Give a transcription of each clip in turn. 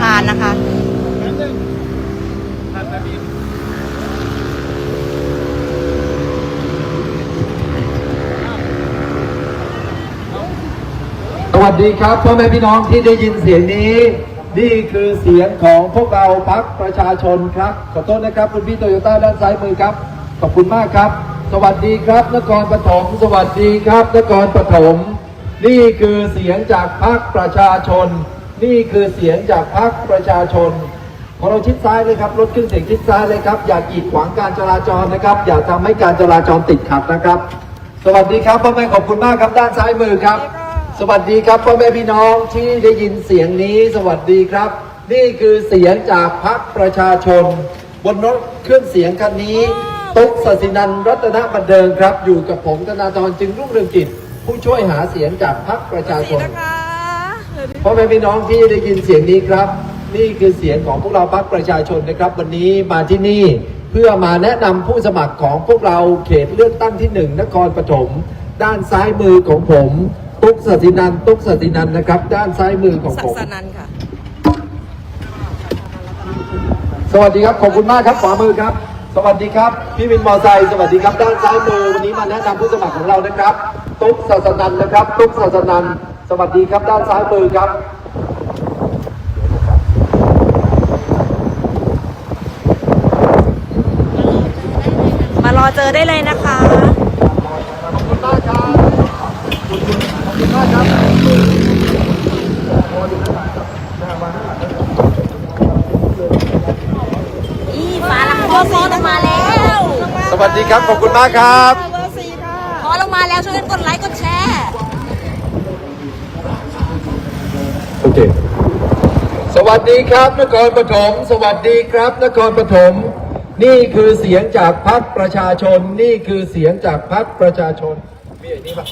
ธานนะคะ สวัสดีครับพ่อแม่พี่น้องที่ได้ยินเสียงนี้ นี่คือเสียงของพวกเราพักประชาชนครับ ขอโทษนะครับ คุณพี่โตโยต้าด้านซ้ายมือครับ ขอบคุณมากครับ สวัสดีครับ นครปฐมสวัสดีครับ นครปฐมนี่คือเสียงจากพักประชาชน นี่คือเสียงจากพักประชาชนพอเราชิดซ้ายเลยครับรถขึ้นเสียงชิดซ้ายเลยครับ อย่ากีดขวางการจราจรนะครับ อย่าทำให้การจราจรติดขัดนะครับ สวัสดีครับพ่อแม่ขอบคุณมากครับด้านซ้ายมือครับ สวัสดีครับพ่อแม่พี่น้องที่ได้ยินเสียงนี้สวัสดีครับ นี่คือเสียงจากพักประชาชน บนรถเครื่องเสียงคันนี้ตุ๊กศศินันรัตนบันเดิงครับ อยู่กับผมธนาธรจึงรุ่งเรืองกิจผู้ช่วยหาเสียงจากพักประชาชน พ่อแม่พี่น้องที่ได้ยินเสียงนี้ครับ นี่คือเสียงของพวกเราพรรคประชาชนนะครับ วันนี้มาที่นี่เพื่อมาแนะนำผู้สมัครของพวกเราเขตเลือกตั้งที่หนึ่งนครปฐมด้านซ้ายมือของผม ตุ๊กสตินันท์ตุ๊กสตินันท์นะครับ ด้านซ้ายมือของศัผกมดิ์สนันท์ค่ะสวัสดีครับขอบคุณมากครับขวามือครับ สวัสดีครับ พี่วินมอไซค์สวัสดีครับ ด้านซ้ายมือวันนี้มาแนะนำผู้สมัครของเรานะครับ ตุ๊กศาสนันท์นะครับ ตุ๊กศาสนันท์ สวัสดีครับด้านซ้ายมือครับมารอเจอได้เลยนะคะขอบคุณมากครับขอบคุณมากครับอีฟ้าลังโบซีลงมาแล้ว สวัสดีครับ ขอบคุณมากครับ ขอลงมาแล้วช่วยกันกดไลค์ กดแชร์ โอเค สวัสดีครับนครปฐม สวัสดีครับนครปฐม นี่คือเสียงจากพรรคประชาชน นี่คือเสียงจากพรรคประชาชน มีอันนี้ปะ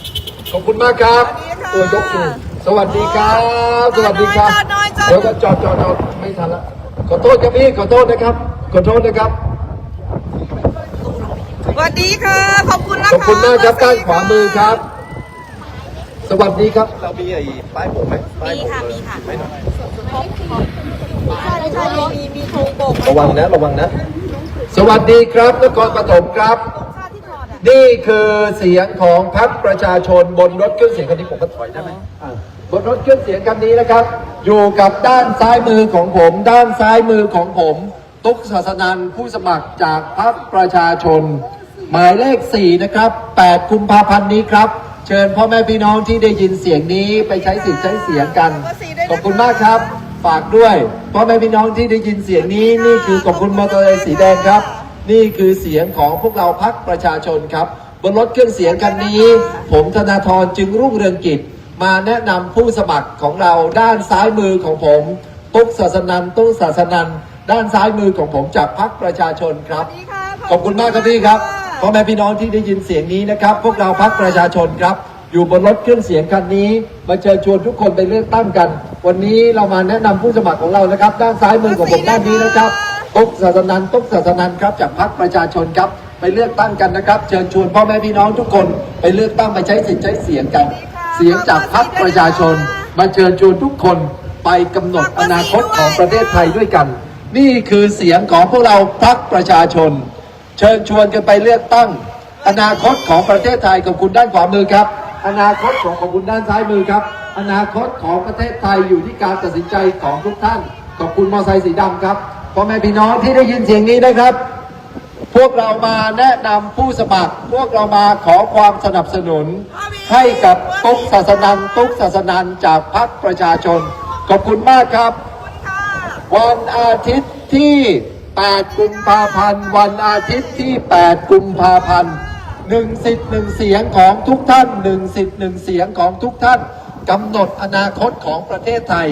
ขอบคุณมากครับตัวยกมือสวัสดีครับ สวัสดีครับจอดหน่อยจอดหน่อยเดี๋ยวก็จอดจอดจอดไม่ทันละ ขอโทษครับพี่ ขอโทษนะครับ ขอโทษนะครับสวัสดีค่ะ ขอบคุณนะขคะอบคุณมากครับด้านขวามือครับ สวัสดีครับ เรามีไอ้ป้ายผมไหมป้ายมีผมค่ะมีค่ะ ไม่หน่อยใช่ใช่มีมีธงโบกระวังนะระวังนะ สวัสดีครับนครปฐมครับ นี่คือเสียงของพรรคประชาชนบนรถเครื่องเสียงคันนี้ผมก็ถอยได้ไหมอะบนรถเครื่องเสียงคันนี้นะครับ อยู่กับด้านซ้ายมือของผม ด้านซ้ายมือของผม ตุ๊กศาสนันท์ผู้สมัครจากพรรคประชาชน หมายเลข 4 นะครับ 8 กุมภาพันธ์นี้ครับ เชิญพ่อแม่พี่น้องที่ได้ยินเสียงนี้ไปใช้สิทธิ์ใช้เสียงกัน ขอบคุณมากครับ ฝากด้วยพ่อแม่พี่น้องที่ได้ยินเสียงนี้นี่คือขอบคุณมอเตอร์ไซค์สีแดงครับ นี่คือเสียงของพวกเราพักประชาชนครับ บนรถเครื่องเสียงคันนี้ ผมธนาธรจึงรุ่งเรืองกิจ มาแนะนำผู้สมัครของเราด้านซ้ายมือของผมตุ๊กศาสนันท์ตุ๊กศาสนันท์ด้านซ้ายมือของผมจากพักประชาชนครับ ขอบคุณมากครับพี่ครับ พ่อแม่พี่น้องที่ได้ยินเสียงนี้นะครับ พวกเราพักประชาชนครับ อยู่บนรถเครื่องเสียงคันนี้ มาเชิญชวนทุกคนไปเลือกตั้งกัน วันนี้เรามาแนะนำผู้สมัครของเรานะครับ ด้านซ้ายมือของผมด้านนี้นะครับตุ๊กศาสนันตุ๊กศาสนันครับจากพักประชาชนครับไปเลือกตั้งกันนะครับ เชิญชวนพ่อแม่พี่น้องทุกคนไปเลือกตั้งไปใช้สิทธิ์ใช้เสียงกัน เสียงจากพักประชาชน มาเชิญชวนทุกคนไปกำหนดอนาคตของประเทศไทยด้วยกัน นี่คือเสียงของพวกเราพักประชาชน เชิญชวนกันไปเลือกตั้ง อนาคตของประเทศไทยกับคุณด้านขวามือครับ อนาคตของของคุณด้านซ้ายมือครับ อนาคตของประเทศไทยอยู่ที่การตัดสินใจของทุกท่านขอบคุณมอไซค์สีดำครับพ่อแม่พี่น้องที่ได้ยินเสียงนี้นะครับ พวกเรามาแนะนำผู้สมัคร พวกเรามาขอความสนับสนุน ให้กับตุ๊กศาสนันตุ๊กศาสนันจากพรรคประชาชน ขอบคุณมากครับ วันอาทิตย์ที่ 8 กุมภาพันธ์ วันอาทิตย์ที่ 8 กุมภาพันธ์หนึ่งสิทธิ์หนึ่งเสียงของทุกท่านหนึ่งสิทธิ์หนึ่งเสียงของทุกท่านกำหนดอนาคตของประเทศไทย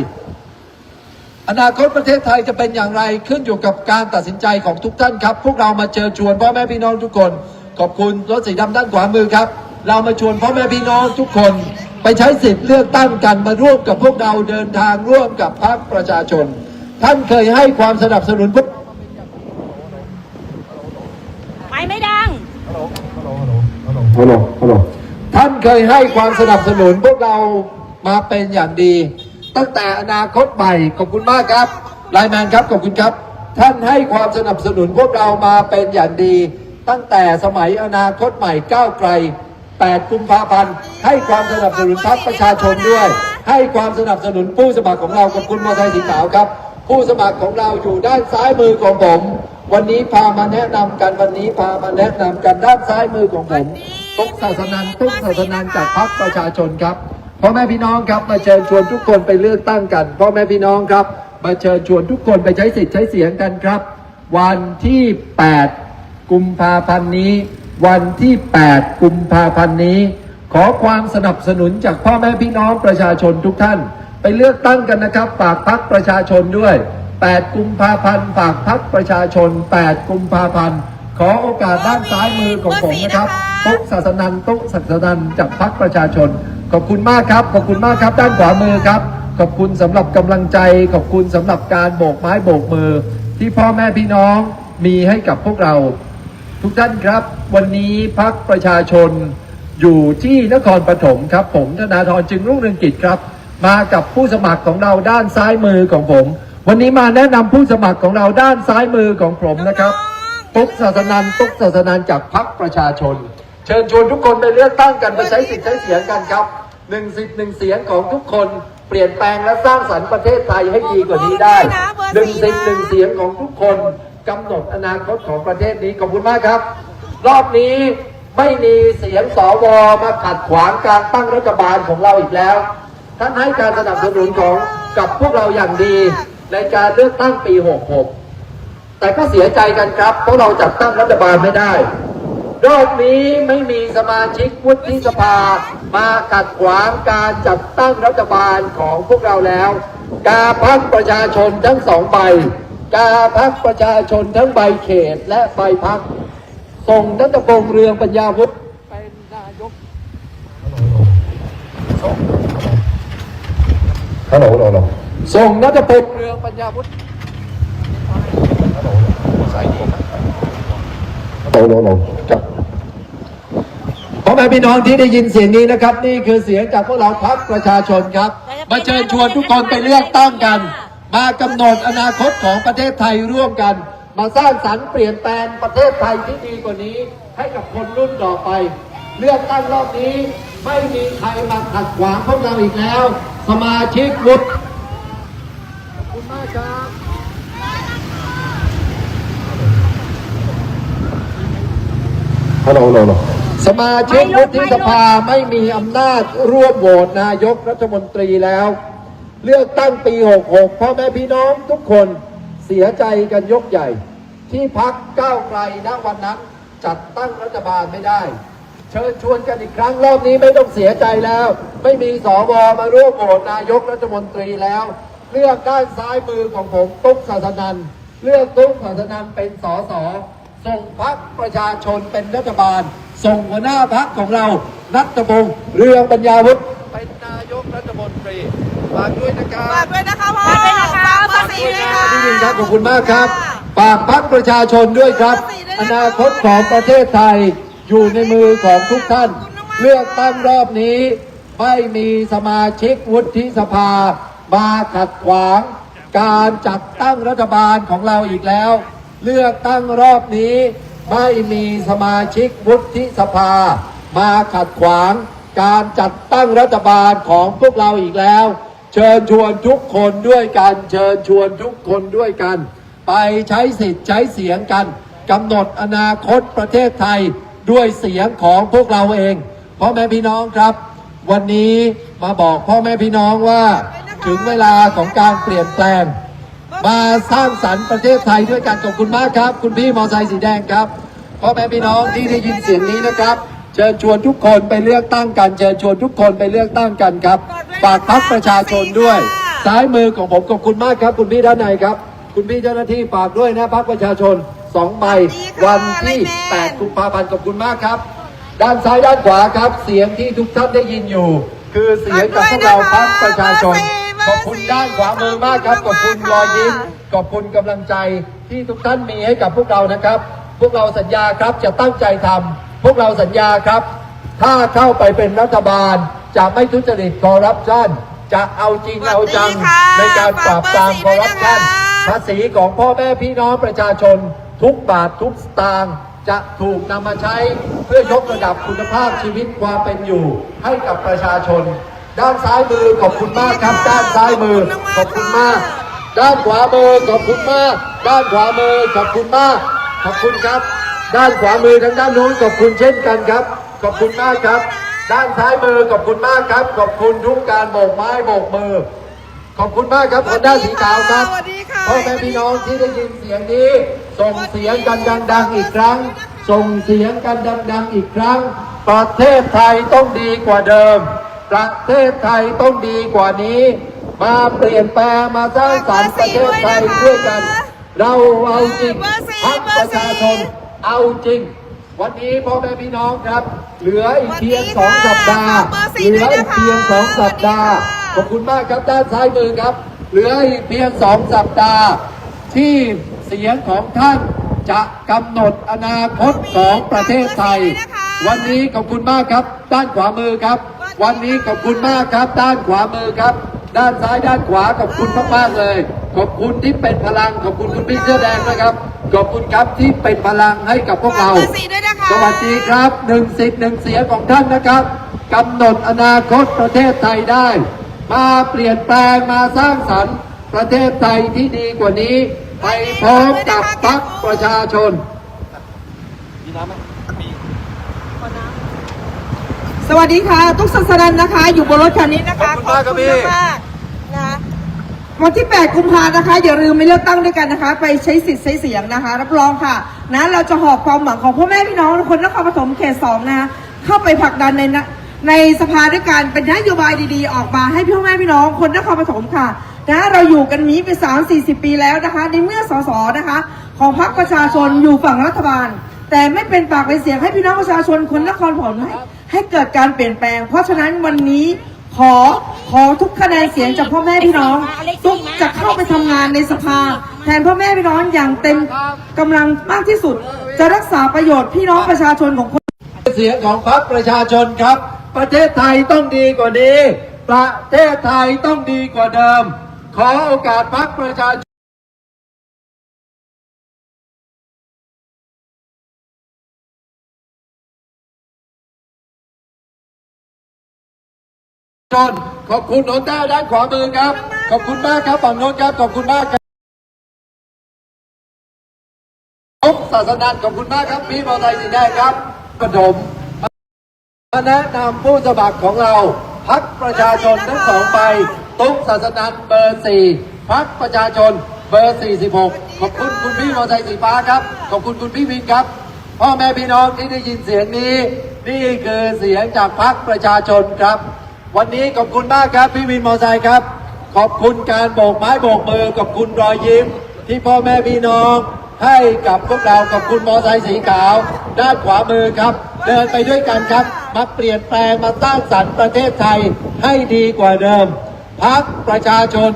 อนาคตประเทศไทยจะเป็นอย่างไรขึ้นอยู่กับการตัดสินใจของทุกท่านครับ พวกเรามาเชิญชวนพ่อแม่พี่น้องทุกคน ขอบคุณรถสีดำด้านขวามือครับ เรามาชวนพ่อแม่พี่น้องทุกคน ไปใช้สิทธิ์เลือกตั้งกันมาร่วมกับพวกเราเดินทางร่วมกับพรรคประชาชน ท่านเคยให้ความสนับสนุนพวก ไปไม่ดัง ฮัลโหลฮัลโหลท่านเคยให้ความสนับสนุนพวกเรามาเป็นอย่างดี ตั้งแต่อนาคตใหม่ขอบคุณมากครับไลน์แมนครับขอบคุณครับ ท่านให้ความสนับสนุนพวกเรามาเป็นอย่างดี ตั้งแต่สมัยอนาคตใหม่ก้าวไกล 8 กุมภาพันธ์ให้ความสนับสนุนพรรคประชาชนด้วย ให้ความสนับสนุนผู้สมัครของเรากับคุณมอไซค์สีขาวครับ ผู้สมัครของเราอยู่ด้านซ้ายมือของผม วันนี้พามาแนะนำกันวันนี้พามาแนะนำกันด้านซ้ายมือของผม ตุ๊กศาสนันตุ๊กศาสนันจากพรรคประชาชนครับพ่อแม่พี่น้องครับมาเชิญชวนทุกคนไปเลือกตั้งกันพ่อแม่พี่น้องครับ มาเชิญชวนทุกคนไปใช้สิทธิ์ใช้เสียงกันครับ วันที่ 8 กุมภาพันธ์นี้ วันที่ 8 กุมภาพันธ์นี้ ขอความสนับสนุนจากพ่อแม่พี่น้องประชาชนทุกท่าน ไปเลือกตั้งกันนะครับฝากพักประชาชนด้วย 8 กุมภาพันธ์ฝากพักประชาชน 8 กุมภาพันธ์ ขอโอกาสด้านซ้ายมือของผมนะครับตุ๊กศาสนันตุ๊กศาสนันจากพักประชาชน ขอบคุณมากครับขอบคุณมากครับ ด้านขวามือครับ ขอบคุณสำหรับกำลังใจ ขอบคุณสำหรับการโบกไม้โบกมือ ที่พ่อแม่พี่น้องมีให้กับพวกเรา ทุกท่านครับ วันนี้พักประชาชน อยู่ที่นครปฐมครับ ผมธนาธรจึงรุ่งเรืองกิจครับ มากับผู้สมัครของเราด้านซ้ายมือของผม วันนี้มาแนะนำผู้สมัครของเราด้านซ้ายมือของผมนะครับ ตุ๊กศาสนันตุ๊กศาสนันจากพักประชาชน เชิญชวนทุกคนไปเลือกตั้งกันไปใช้สิทธิ์ใช้เสียงกันครับหนึ่งสิทธิ์หนึ่งเสียงของทุกคนเปลี่ยนแปลงและสร้างสรรค์ประเทศไทยให้ดีกว่านี้ได้หนึ่งสิทธิ์หนึ่งเสียงของทุกคนกำหนดอนาคตของประเทศนี้ขอบคุณมากครับ รอบนี้ไม่มีเสียงสวมาขัดขวางการตั้งรัฐบาลของเราอีกแล้ว ท่านให้การสนับสนุนของกับพวกเราอย่างดีในการเลือกตั้งปี 66 แต่ก็เสียใจกันครับเพราะเราจัดตั้งรัฐบาลไม่ได้ รอบนี้ไม่มีสมาชิกวุฒิสภามาขัดขวางการจัดตั้งรัฐบาลของพวกเราแล้ว กาพักประชาชนทั้งสองใบ กาพักประชาชนทั้งใบเขตและใบพักส่งนัตพงษ์เรืองปัญญาวุฒิเป็นนายกฮัลโหลฮัลโหลฮัลโหลส่งนัตพงษ์เรืองปัญญาวุฒิ ฮัลโหลฮัลโหลจับพ่อแม่พี่น้องที่ได้ยินเสียงนี้นะครับ นี่คือเสียงจากพวกเราพักประชาชนครับ มาเชิญชวนทุกคนไปเลือกตั้งกัน มากำหนดอนาคตของประเทศไทยร่วมกัน มาสร้างสรรค์เปลี่ยนแปลงประเทศไทยที่ดีกว่านี้ ให้กับคนรุ่นต่อไป เลือกตั้งรอบนี้ไม่มีใครมาขัดขวางพวกเราอีกแล้ว สมาชิกวุฒิขอบคุณมากครับ ฮัล โหลโหลโหลสมาชิกวุฒิสภาไม่มีอำนาจร่วมโหวตนายกรัฐมนตรีแล้ว เลือกตั้งปี 66พ่อแม่พี่น้องทุกคนเสียใจกันยกใหญ่ ที่พักก้าวไกลณวันนั้นจัดตั้งรัฐบาลไม่ได้ เชิญชวนกันอีกครั้งรอบนี้ไม่ต้องเสียใจแล้ว ไม่มีสวมาร่วมโหวตนายกรัฐมนตรีแล้ว เลือกด้านซ้ายมือของผมตุ๊กศาสนันเลือกตุ๊กศาสนันเป็นสส ส่งพักประชาชนเป็นรัฐบาล ส่งหัวหน้าพักของเรา นัทพงศ์เรืองปัญญาวุฒิเป็นนายกรัฐมนตรีฝากด้วยนะครัฝากบด้วยนะคะพ่อฝากด้วยนะคะเบอร์สี่เลยค่ะที่ดินครับขอบคุณมากครับฝากพักประชาชนด้วยครับ อนาคตของประเทศไทยอยู่ในมือของทุกท่าน เลือกตั้งรอบนี้ ไม่มีสมาชิกวุฒิสภามาขัดขวาง การจัดตั้งรัฐบาลของเราอีกแล้ว เลือกตั้งรอบนี้ไม่มีสมาชิกวุฒิสภา มาขัดขวางการจัดตั้งรัฐบาลของพวกเราอีกแล้ว เชิญชวนทุกคนด้วยกัน เชิญชวนทุกคนด้วยกัน ไปใช้สิทธิ์ใช้เสียงกันกำหนดอนาคตประเทศไทยด้วยเสียงของพวกเราเองพ่อแม่พี่น้องครับ วันนี้มาบอกพ่อแม่พี่น้องว่า ถึงเวลาของการเปลี่ยนแปลง มาสร้างสรรค์ประเทศไทยด้วยกันขอบคุณมากครับ คุณพี่มอไซค์สีแดงครับพ่อแม่พี่น้องที่ได้ยินเสียงนี้นะครับเชิญชวนทุกคนไปเลือกตั้งกันเชิญชวนทุกคนไปเลือกตั้งกันครับฝากพักประชาชนด้วย ซ้ายมือของผมขอบคุณมากครับ คุณพี่ด้านในครับ คุณพี่เจ้าหน้าที่ฝากด้วยนะพักประชาชนสองใบวันที่ 8 กุมภาพันธ์ขอบคุณมากครับ ด้านซ้ายด้านขวาครับ เสียงที่ทุกท่านได้ยินอยู่ คือเสียงจากพวกเราพักประชาชน ขอบคุณด้านขวามือมากครับ ขอบคุณรอยยิ้ม ขอบคุณกำลังใจที่ทุกท่านมีให้กับพวกเรานะครับ พวกเราสัญญาครับจะตั้งใจทำพวกเราสัญญาครับ ถ้าเข้าไปเป็นรัฐบาล จะไม่ทุจริตคอร์รัปชันจะเอาจริงเอาจังสวัสดีค่ะในการปราบปรามคอร์รัปชันฝากเบอร์สี่ด้วยนะคะภาษีของพ่อแม่พี่น้องประชาชน ทุกบาททุกสตางค์จะถูกนำมาใช้เพื่อยกระดับคุณภาพชีวิตความเป็นอยู่ให้กับประชาชน ด้านซ้ายมือขอบคุณมากครับ ด้านซ้ายมือขอบคุณมาก ด้านขวามือขอบคุณมาก ด้านขวามือขอบคุณมาก ขอบคุณครับ ด้านขวามือทางด้านนู้นขอบคุณเช่นกันครับ ขอบคุณมากครับ ด้านซ้ายมือขอบคุณมากครับ ขอบคุณทุกการโบกไม้โบกมือ ขอบคุณมากครับคนด้านสีขาวครับสวัสดีค่ะพ่อแม่พี่น้องที่ได้ยินเสียงนี้ ส่งเสียงกันดัง ๆ อีกครั้ง ส่งเสียงกันดัง ๆ อีกครั้ง ประเทศไทยต้องดีกว่าเดิม ประเทศไทยต้องดีกว่านี้ มาเปลี่ยนแปลงมาสร้างสรรค์ประเทศไทยด้วยกัน เราเอาจริงพักประชาชนเอาจริง วันนี้พ่อแม่พี่น้องครับ เหลืออีกเพียงสองสัปดาห์เหลืออีกเพียงสองสัปดาห์ขอบคุณมากครับด้านซ้ายมือครับ เหลืออีกเพียงสองสัปดาห์ ที่เสียงของท่านจะกำหนดอนาคตของประเทศไทย วันนี้ขอบคุณมากครับ ด้านขวามือครับ วันนี้ขอบคุณมากครับ ด้านขวามือครับ ด้านซ้ายด้านขวาขอบคุณมากๆเลย ขอบคุณที่เป็นพลังขอบคุณคุณพี่เสื้อแดงนะครับขอบคุณครับที่เป็นพลังให้กับพวกเราฝากเบอร์สี่ด้วยนะคะสวัสดีครับหนึ่งสิทธิ์หนึ่งเสียงของท่านนะครับกำหนดอนาคตประเทศไทยได้ มาเปลี่ยนแปลงมาสร้างสรรค์ประเทศไทยที่ดีกว่านี้ ไปพร้อมกับพรรคประชาชน สวัสดีค่ะ ตุ๊กสัสดันนะคะ อยู่บนรถคันนี้นะคะขอบคุณมากครับพี่ขอณมากนะวันที่ 8 กุมภานะคะ อย่าลืมไปเลือกตั้งด้วยกันนะคะ ไปใช้สิทธิ์ใช้เสียงนะคะ รับรองค่ะ นะเราจะหอบความหวังของพ่อแม่พี่น้องคนนครปฐมเขตสองนะคะเข้าไปผลักดันในนะในสภาด้วยกันเป็นนโยบายดีๆ ออกมาให้พ่อแม่พี่น้องคนนครปฐมค่ะนะเราอยู่กันนี้ไปสามสี่สิบปีแล้วนะคะ ในเมื่อสสนะคะ ของพรรคประชาชนอยู่ฝั่งรัฐบาล แต่ไม่เป็นปากเป็นเสียงให้พี่น้องประชาชนคนนครปฐมให้ ให้เกิดการเปลี่ยนแปลง เพราะฉะนั้นวันนี้ขอขอทุกคะแนนเสียงจากพ่อแม่พี่น้องทุกจะเข้าไปทำงานในสภา แทนพ่อแม่พี่น้องอย่างเต็มกำลังมากที่สุด จะรักษาประโยชน์พี่น้องประชาชนของคนเสียงของพรรคประชาชนครับ ประเทศไทยต้องดีกว่านี้ ประเทศไทยต้องดีกว่าเดิม ขอโอกาสพรรคประชาชน ชนขอบคุณโนต้าด้านขวามือครับ ขอบคุณมากครับฝั่งโน้นครับ ขอบคุณมากครับทุกศาสนาขอบคุณมากครับ พี่มอเตอร์ไซค์สีแดงครับปฐมมาแนะนำผู้สมัครของเราพักประชาชนทั้งสองใบตุ๊กศาสนาเบอร์สี่พักประชาชนเบอร์สี่สิบหกขอบคุณคุณพี่มอเตอร์ไซค์สีฟ้าครับ ขอบคุณคุณพี่วินครับ พ่อแม่พี่น้องที่ได้ยินเสียงนี้ นี่คือเสียงจากพักประชาชนครับ วันนี้ขอบคุณมากครับพี่วินมอไซค์ครับ ขอบคุณการโบกไม้โบกมือขอบคุณรอยยิ้ม ที่พ่อแม่พี่น้อง ให้กับพวกเราขอบคุณมอไซค์สีขาว ด้านขวามือครับ เดินไปด้วยกันครับมาเปลี่ยนแปลงมาสร้างสรรค์ประเทศไทยให้ดีกว่าเดิมพักประชาชน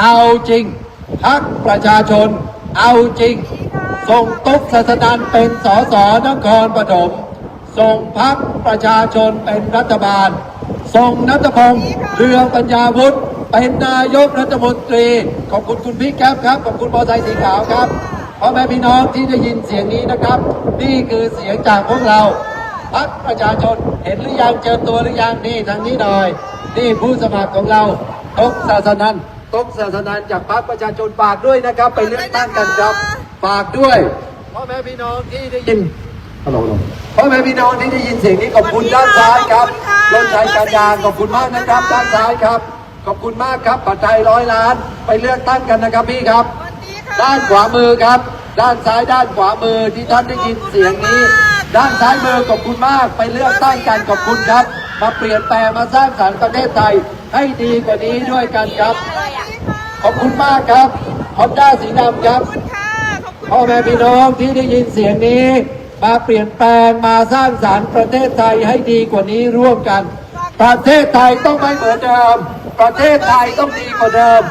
เอาจริงพักประชาชนเอาจริง ส่งตุ๊กศาสนันเป็นสสนครปฐมส่งพักประชาชนเป็นรัฐบาล ส่งนัทพงศ์เรืองปัญญาวุฒิเป็นนายกรัฐมนตรี ขอบคุณคุณพี่แก๊ปครับ ขอบคุณบอไซสีขาวครับพ่อแม่พี่น้องที่ได้ยินเสียงนี้นะครับ นี่คือเสียงจากพวกเราพักประชาชนเห็นหรือยังเจอตัวหรือยังนี่ทางนี้หน่อย นี่ผู้สมัครของเราตกศาสนันตกศาสนันจากพักประชาชนฝากด้วยนะครับ ไปเลือกตั้งกันครับฝากด้วยพ่อแม่พี่น้องที่ได้ยิน ฮัลโหลพ่อแม่พี่น้องที่ได้ยินเสียงนี้ขอบคุณด้านซ้ายครับรถใช้การยางขอบคุณมากนะครับด้านซ้ายครับ ขอบคุณมากครับปัจจัยร้อยล้าน ไปเลือกตั้งกันนะครับพี่ครับ ด้านขวามือครับ ด้านซ้ายด้านขวามือที่ท่านได้ยินเสียงนี้ ด้านซ้ายมือขอบคุณมาก ไปเลือกตั้งกันขอบคุณครับ มาเปลี่ยนแปลงมาสร้างสรรค์ประเทศไทยให้ดีกว่านี้ด้วยกันครับ ขอบคุณมากครับฮอนด้าสีดำครับพ่อแม่พี่น้องที่ได้ยินเสียงนี้ มาเปลี่ยนแปลงมาสร้างสรรค์ประเทศไทยให้ดีกว่านี้ร่วมกัน ประเทศไทยต้องไม่เหมือนเดิม ประเทศไทยต้องดีกว่าเดิม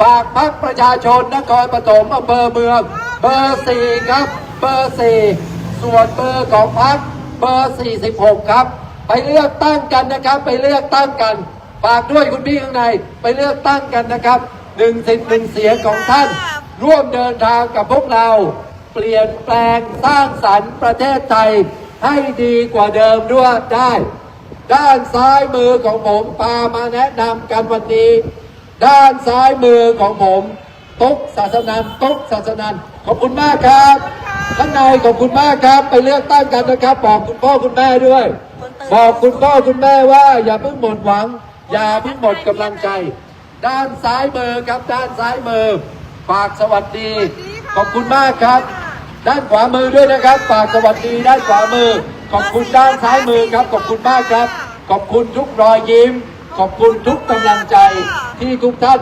ฝากพักประชาชนนครปฐมอำเภอเมือง เบอร์สี่ครับเบอร์สี่ส่วนเบอร์ของพักเบอร์สี่สิบหกครับ ไปเลือกตั้งกันนะครับ ไปเลือกตั้งกันฝากด้วยคุณพี่ข้างในไปเลือกตั้งกันนะครับหนึ่งสิทธิ์หนึ่งเสียงของท่าน ร่วมเดินทางกับพวกเรา เปลี่ยนแปลงสร้างสรรค์ประเทศไทยให้ดีกว่าเดิมด้วยได้ ด้านซ้ายมือของผมพามาแนะนำกันวันนี้ ด้านซ้ายมือของผมตุ๊กศาสนันตุ๊กศาสนันขอบคุณมากครับข้างในขอบคุณมากครับ ไปเลือกตั้งกันนะครับ บอกคุณพ่อคุณแม่ด้วย บอกคุณพ่อคุณแม่ว่า อย่าเพิ่งหมดหวัง อย่าเพิ่งหมดกำลังใจ ด้านซ้ายมือครับด้านซ้ายมือ ฝากสวัสดี ขอบคุณมากครับ ด้านขวามือด้วยนะครับฝากสวัสดีด้านขวามือ ขอบคุณด้านซ้ายมือครับ ขอบคุณมากครับ ขอบคุณทุกรอยยิ้ม ขอบคุณทุกกำลังใจที่ทุกท่าน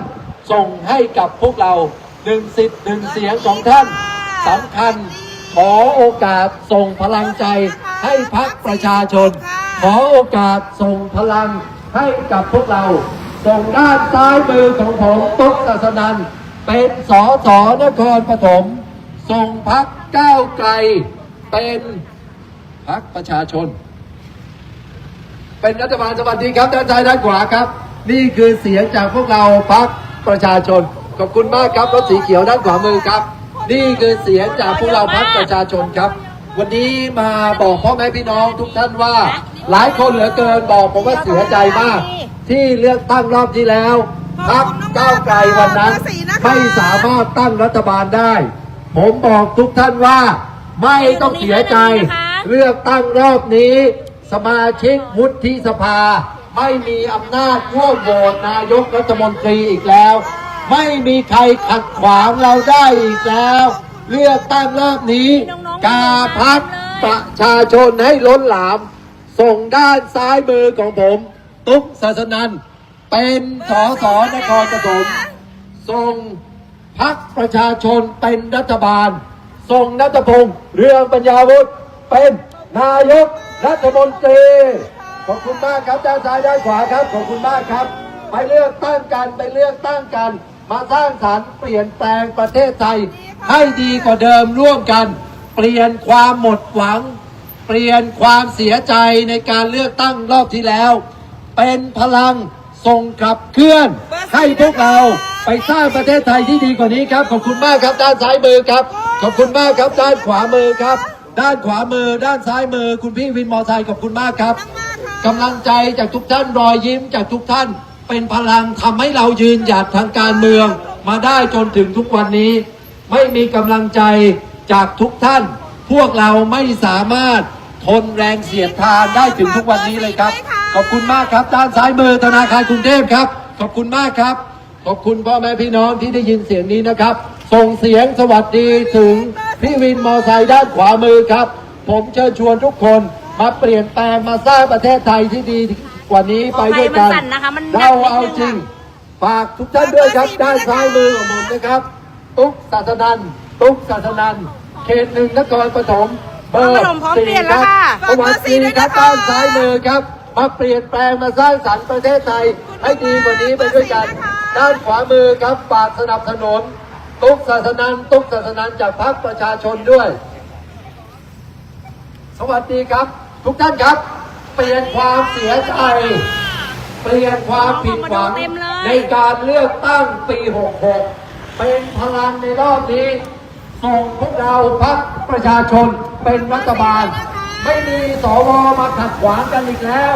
ส่งให้กับพวกเราหนึ่งสิทธิ์หนึ่งเสียงของท่านสำคัญ ขอโอกาสส่งพลังใจให้พักประชาชน ขอโอกาสส่งพลังให้กับพวกเรา ส่งด้านซ้ายมือของผมตุ๊กศาสนันเป็นสอสอนครปฐม ส่งพักก้าวไกลเป็นพักประชาชน เป็นรัฐบาลสวัสดีครับด้านซ้ายด้านขวาครับ นี่คือเสียงจากพวกเราพักประชาชน ขอบคุณมากครับรถสีเขียวด้านขวามือครับ นี่คือเสียงจากพวกเราพักประชาชนครับ วันนี้มาบอกพ่อแม่พี่น้องทุกท่านว่า หลายคนเหลือเกินบอกผมว่าเสียใจมาก ที่เลือกตั้งรอบที่แล้วพักก้าวไกลวันนั้นไม่สามารถตั้งรัฐบาลได้ ผมบอกทุกท่านว่าไม่ต้องเสียใจ เลือกตั้งรอบนี้ สมาชิกวุฒิสภา ไม่มีอำนาจร่วมโหวตนายกรัฐมนตรีอีกแล้ว ไม่มีใครขัดขวางเราได้อีกแล้ว เลือกตั้งรอบนี้ กาพักประชาชนให้ล้นหลาม ส่งด้านซ้ายมือของผม ตุ๊กศาสนันเป็นสอสอนครปฐมส่ง พักประชาชนเป็นรัฐบาล ส่งนัทพงศ์เรืองปัญญาวุฒิเป็นนายกรัฐมนตรี ขอบคุณมากครับด้านซ้ายด้านขวาครับ ขอบคุณมากครับ ไปเลือกตั้งกันไปเลือกตั้งกัน มาสร้างสรรค์เปลี่ยนแปลงประเทศไทย ให้ดีกว่าเดิมร่วมกัน เปลี่ยนความหมดหวัง เปลี่ยนความเสียใจในการเลือกตั้งรอบที่แล้ว เป็นพลัง ส่งขับเคลื่อน ให้พวกเราไปสร้างประเทศไทยที่ดีกว่านี้ครับ ขอบคุณมากครับด้านซ้ายมือครับ ขอบคุณมากครับด้านขวามือครับ ด้านขวามือ ด้านซ้ายมือ คุณพี่วินมอไซค์ขอบคุณมากครับกำลังใจจากทุกท่านรอยยิ้มจากทุกท่าน เป็นพลังทำให้เรายืนหยัดทางการเมือง มาได้จนถึงทุกวันนี้ ไม่มีกำลังใจจากทุกท่าน พวกเราไม่สามารถ ทนแรงเสียดทานได้ถึงทุกวันนี้เลยครับ ขอบคุณมากครับด้านซ้ายมือธนาคารกรุงเทพครับ ขอบคุณมากครับ ขอบคุณพ่อแม่พี่น้องที่ได้ยินเสียงนี้นะครับ ส่งเสียงสวัสดีถึงพี่วินมอไซค์ด้านขวามือครับ ผมเชิญชวนทุกคนมาเปลี่ยนแปลงมาสร้างประเทศไทยที่ดีกว่านี้ไปด้วยกันขออภัยมันสั่นนะคะมันหนักเรานิดนึงเอาจริง ฝากทุกท่านด้วยครับ ด้านซ้ายมือของผมนะครับ ตุ๊กศาสนันตุ๊กศาสนันเขตหนึ่งนครปฐม เบอร์นครปฐมพร้อมสี่เปลี่ยนคแล้รัวบค่ะสวัสดีครับด้านซ้ายมือครับ มาเปลี่ยนแปลงมาสร้างสรรค์ประเทศไทย ให้ดีกว่านี้ไปด้วยกัน ด้านขวามือครับฝากสนับสนุนตุ๊กศาสนันตุ๊กศาสนันจากพรรคประชาชนด้วย สวัสดีครับ ทุกท่านครับ เปลี่ยนความเสียใจ เปลี่ยนความผิดหวังเต็มเลยในการเลือกตั้งปี 66 เป็นพลังในรอบนี้ ส่งพวกเราพักประชาชนเป็นรัฐบาล ไม่มีสวมาขัดขวางกันอีกแล้ว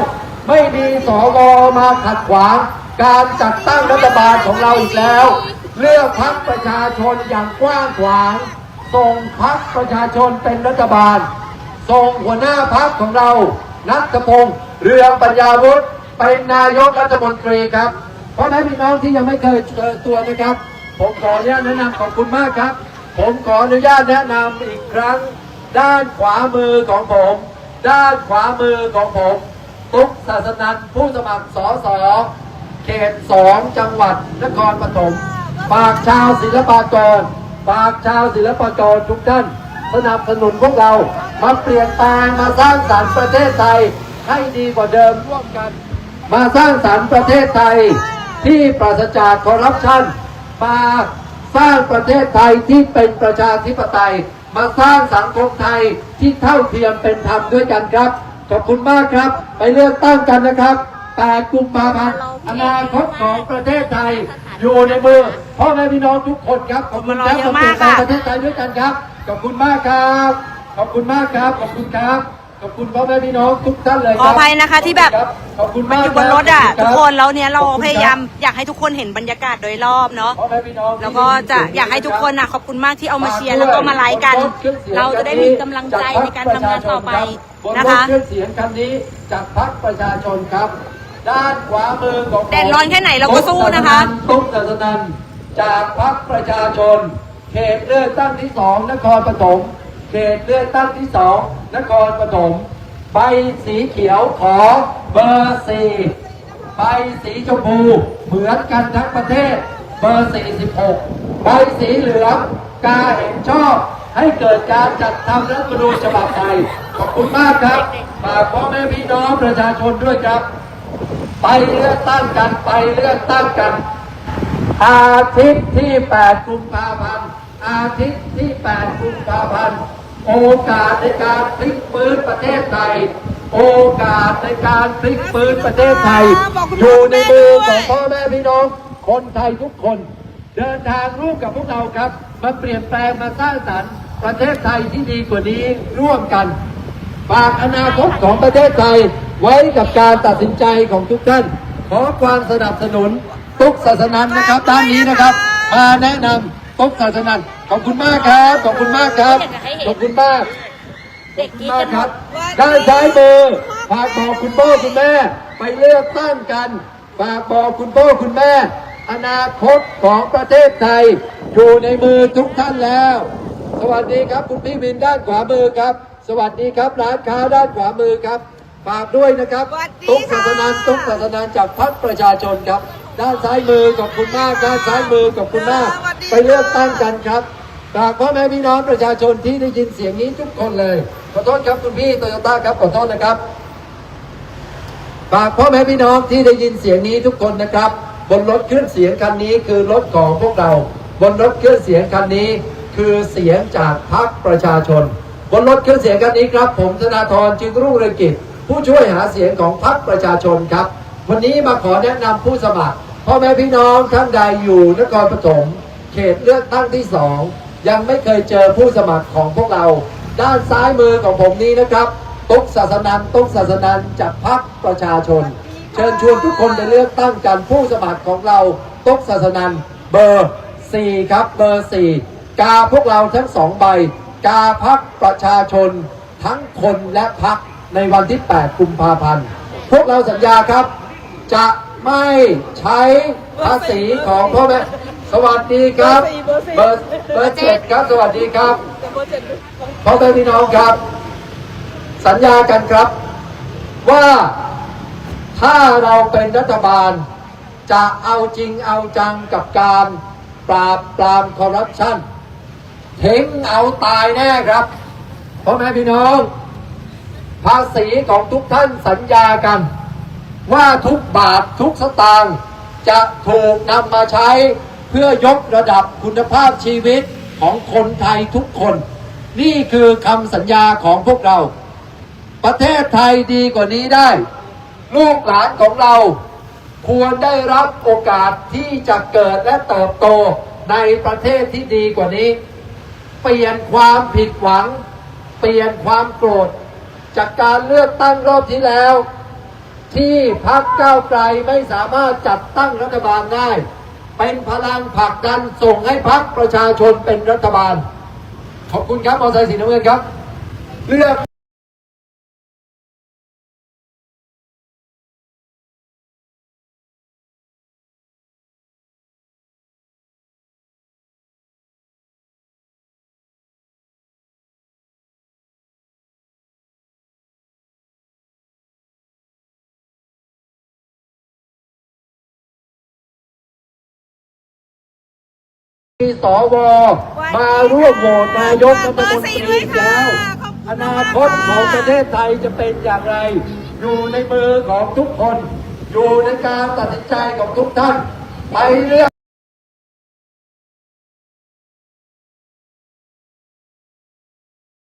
ไม่มีสวมาขัดขวาง การจัดตั้งรัฐบาลของเราอีกแล้ว เลือกพักประชาชนอย่างกว้างขวาง ส่งพักประชาชนเป็นรัฐบาล ส่งหัวหน้าพักของเรานัทพงศ์เรืองปัญญาวุฒิเป็นนายกรัฐมนตรีครับ เพราะฉะนั้นพี่น้องที่ยังไม่เคยเจอตัวนะครับ ผมขออนุญาตแนะนำขอบคุณมากครับ ผมขออนุญาตแนะนำอีกครั้ง ด้านขวามือของผม ด้านขวามือของผม ตุ๊กศาสนันผู้สมัครสอสอเขตสองจังหวัดนครปฐมฝากชาวศิลปากรฝากชาวศิลปากรทุกท่านสนับสนุนพวกเรามาเปลี่ยนแปลงมาสร้างสรรค์ประเทศไทยให้ดีกว่าเดิมร่วมกัน มาสร้างสรรค์ประเทศไทยที่ปราศจากคอร์รัปชันมา สร้างประเทศไทยที่เป็นประชาธิปไตย มาสร้างสังคมไทยที่เท่าเทียมเป็นธรรมด้วยกันครับ ขอบคุณมากครับ ไปเลือกตั้งกันนะครับ8กุมภาพันธ์อนาคตของประเทศไทย อยู่ในมือพ่อแม่พี่น้องทุกคนครับ ขอบคุณครับเยขออะบคุมาณกในค่ะประเทศไทยด้วยกันครับ ขอบคุณมากครับ ขอบคุณมากครับ ขอบคุณครับ ขอบคุณพ่อแม่พี่น้องทุกท่านเลยขคอรัอภัยนะคะที่แบบขอบคุณมันมากอยู่บนรถอะคทุบกคนแล้วเนี้ยเราขอบคุณคบพยายามอยากให้ทุกคนเห็นบรรยากาศโดยรอบเนาะพ่อแม่พี่น้องแล้วก็จะอยากให้ทุกคนนะขอบคุณมากที่เอามาเชียร์แล้วก็มาไลค์กัน เราจะได้มีกำลังใจในการทำงานต่อไปนะคะบนรถเครื่องเสียงคันนี้จากพรรคประชาชนครับ ด้านขวามือของผมแดดร้อนแค่ไหนเราก็สู้นะคะตุ๊กศาสนันจากพรรคประชาชน เขตเลือกตั้งที่สองนครปฐมเขตเลือกตั้งที่สองนครปฐมใบสีเขียวขอเบอร์สี่ใบสีชมพูเหมือนกันทั้งประเทศ เบอร์ 46 ใบสีเหลืองกาเห็นชอบ ให้เกิดการจัดทำรัฐธรรมนูญฉบับใหม่ขอบคุณมากครับฝากพ่อแม่พี่น้องประชาชนด้วยครับ ไปเลือกตั้งกันไปเลือกตั้งกัน อาทิตย์ที่ 8 กุมภาพันธ์อาทิตย์ที่ 8 กุมภาพันธ์ โอกาสในการพลิกฟื้นประเทศไทย โอกาสในการพลิกฟื้นประเทศไทย อยู่ในมือของพ่อแม่พี่น้อง คนไทยทุกคน เดินทางร่วมกับพวกเราครับ มาเปลี่ยนแปลงมาสร้างสรรค์ประเทศไทยที่ดีกว่านี้ร่วมกันฝากอนาคตของประเทศไทยไว้กับการตัดสินใจของทุกท่าน ขอความสนับสนุน ทุกศาสนานะครับด้านนี้นะครับ มาแนะนำทุกศาสนา ขอบคุณมากครับ ขอบคุณมากครับ ขอบคุณมากเด็กกรีดมากักนหคมรับดด้านซ้ายมือฝากบอกคุณพ่อคุณแม่ ไปเลือกตั้งกัน ฝากบอกคุณพ่อคุณแม่ อนาคตของประเทศไทยอยู่ในมือทุกท่านแล้ว สวัสดีครับคุณพี่วินด้านขวามือครับ สวัสดีครับร้านค้าด้านขวามือครับ ฝากด้วยนะครับสวัสดีตุ๊กศาค่ะสนันตุ๊กศาสนันจากพรรคประชาชนครับ ด้านซ้ายมือขอบคุณมาก ด้านซ้ายมือขอบคุณมาก ไปเลือกตั้งกันครับ ฝากพ่อแม่พี่น้องประชาชนที่ได้ยินเสียงนี้ทุกคนเลย ขอโทษครับคุณพี่โตโยต้าครับขอโทษนะครับฝากพ่อแม่พี่น้องที่ได้ยินเสียงนี้ทุกคนนะครับ บนรถเครื่องเสียงคันนี้คือรถของพวกเรา บนรถเครื่องเสียงคันนี้คือเสียงจากพรรคประชาชน บนรถเครื่องเสียงคันนี้ครับ ผมธนาธรจึงรุ่งเรืองกิจ ผู้ช่วยหาเสียงของพรรคประชาชนครับ วันนี้มาขอแนะนำผู้สมัครพ่อแม่พี่น้องท่านใดอยู่นครปฐมเขตเลือกตั้งที่สอง ยังไม่เคยเจอผู้สมัครของพวกเรา ด้านซ้ายมือของผมนี้นะครับตุ๊กศาสนันตุ๊กศาสนันจากพรรคประชาชน เชิญชวนทุกคนไปเลือกตั้งกันผู้สมัครของเราตุ๊กศาสนันเบอร์ 4 ครับเบอร์ 4 กาพวกเราทั้งสองใบ กาพักประชาชน ทั้งคนและพักในวันที่ 8 กุมภาพันธ์ พวกเราสัญญาครับ จะไม่ใช้ภาษีของพ่อแม่ สวัสดีครับเบอร์เบอร์เจ็ดครับ สวัสดีครับพ่อแม่พี่น้องครับ สัญญากันครับ ว่าถ้าเราเป็นรัฐบาล จะเอาจริงเอาจังกับการปราบปรามคอร์รัปชันเห็งเอาตายแน่ครับพ่อแม่พี่น้อง ภาษีของทุกท่านสัญญากัน ว่าทุกบาททุกสตางค์จะถูกนำมาใช้เพื่อยกระดับคุณภาพชีวิตของคนไทยทุกคน นี่คือคำสัญญาของพวกเรา ประเทศไทยดีกว่านี้ได้ ลูกหลานของเราควรได้รับโอกาสที่จะเกิดและเติบโตในประเทศที่ดีกว่านี้ เปลี่ยนความผิดหวัง เปลี่ยนความโกรธ จากการเลือกตั้งรอบที่แล้ว ที่พักก้าวไกลไม่สามารถจัดตั้งรัฐบาลได้ เป็นพลังผลักดันส่งให้พักประชาชนเป็นรัฐบาล ขอบคุณครับมอเตอร์ไซค์สีน้ำเงินครับ เลือก มีสวมาร่วมโหวตนายกรัฐมนตรีแล้ว อนาคตของประเทศไทยจะเป็นอย่างไร อยู่ในมือของทุกคน อยู่ในการตัดสินใจของทุกท่าน ไปเลือก